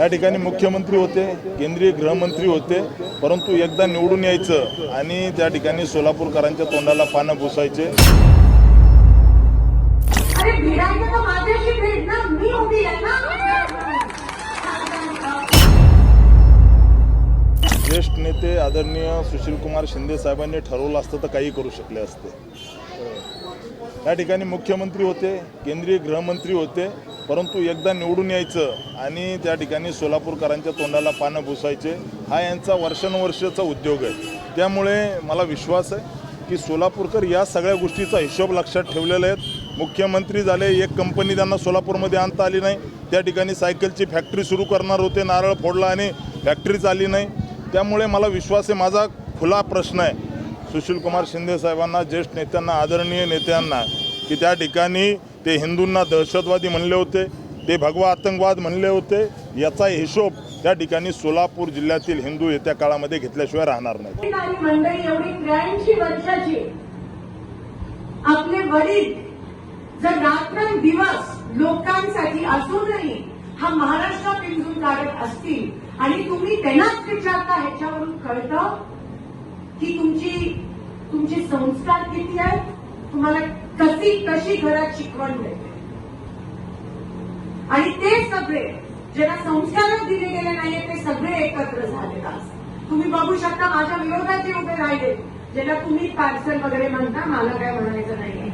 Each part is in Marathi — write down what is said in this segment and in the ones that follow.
त्या ठिकाणी मुख्यमंत्री होते केंद्रीय गृहमंत्री होते परंतु एकदा निवडून यायचं आणि त्या ठिकाणी सोलापूरकरांच्या तोंडाला पानं पुसायचे. ज्येष्ठ नेते आदरणीय सुशीलकुमार शिंदे साहेबांनी ठरवलं असतं तर काही करू शकले असते. त्या ठिकाणी मुख्यमंत्री होते केंद्रीय गृहमंत्री होते परंतु एकदा निवडून यायचं आणि त्या ठिकाणी सोलापूरकरांच्या तोंडाला पानं पुसायचे हा यांचा वर्षानुवर्षाचा उद्योग आहे. त्यामुळे मला विश्वास आहे की सोलापूरकर या सगळ्या गोष्टीचा हिशोब लक्षात ठेवलेला आहेत. मुख्यमंत्री झाले एक कंपनी त्यांना सोलापूरमध्ये आणता आली नाही. त्या ठिकाणी सायकलची फॅक्टरी सुरू करणार होते नारळ फोडला आणि फॅक्टरीच आली नाही. त्यामुळे मला विश्वास आहे माझा खुला प्रश्न आहे. सुशीलकुमार शिंदे साहेबांना ज्येष्ठ नेत्यांना आदरणीय नेत्यांना की त्या ठिकाणी ते हिंदूंना दहशतवादी म्हणले होते ते भगवा आतंकवाद म्हणले होते याचा हिशोब त्या ठिकाणी सोलापूर जिल्ह्यातील हिंदू येत्या काळामध्ये घेतल्याशिवाय राहणार नाही मंडळी एवढी त्र्याऐंशी वर्षाची आपले वडील जर रात्र दिवस लोकांसाठी असूनही हा महाराष्ट्र पिंजून काढत असतील आणि तुम्ही त्यांनाच विचारता ह्याच्यावरून कळतं की तुमची तुमचे संस्कार किती आहेत? तुम्हाला जशी तशी घरात शिकवण मिळते? आणि ते सगळे ज्यांना संस्कारच दिले गेले नाहीये ते सगळे एकत्र झाले आज. तुम्ही बघू शकता माझ्या विरोधात जे उभे राहिले. ज्याला तुम्ही पार्सल वगैरे म्हणता मला काय म्हणायचं नाहीये.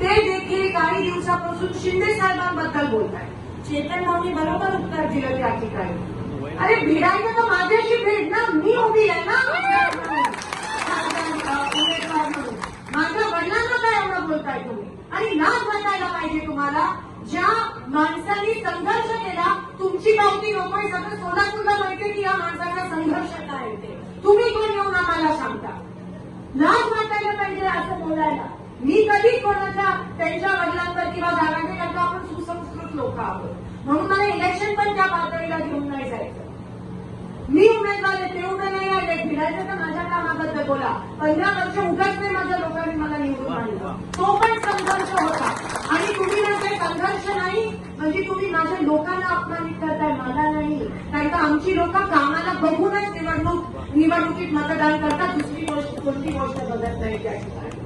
ते देखील काही दिवसापासून शिंदे साहेबांबद्दल बोलत आहेत चेतन भाऊनी बरोबर उत्तर दिलं त्या ठिकाणी. अरे भिडायचं तर माझ्याशी भेट ना. मी उभी आहे ना उमेदवार म्हणून. माझ्या वडिलांना काय एवढं बोलताय तुम्ही आणि लाज वाटायला पाहिजे तुम्हाला ज्या माणसांनी संघर्ष केला तुमची गावती नकोय सगळं सोलापूरला माहितीये की या माणसाचा संघर्ष काय येते तुम्ही कोण येऊन आम्हाला सांगता? लाज वाटायला पाहिजे असं बोलायला. मी कधी कोणाच्या त्यांच्या वडिलांवर किंवा दादांवर आपण सुसंस्कृत लोक आहोत. म्हणून मला इलेक्शन पण त्या पातळीला घेऊन नाही जायचं. मी उमेदवार आहे ते नाही आले फिरायचं तर माझ्या कामाबद्दल बोला. पंधरा वर्ष उगाच नाही माझ्या लोकांना मला निवडून आणलं तो पण संघर्ष होता आणि तुम्ही म्हणजे संघर्ष नाही म्हणजे तुम्ही माझ्या लोकांना अपमानित करताय मला नाही. कारण का आमची लोक कामाला बघूनच निवडणूक निवडणुकीत मतदान करतात दुसरी गोष्ट कोणती गोष्ट बघत नाही त्या ठिकाणी?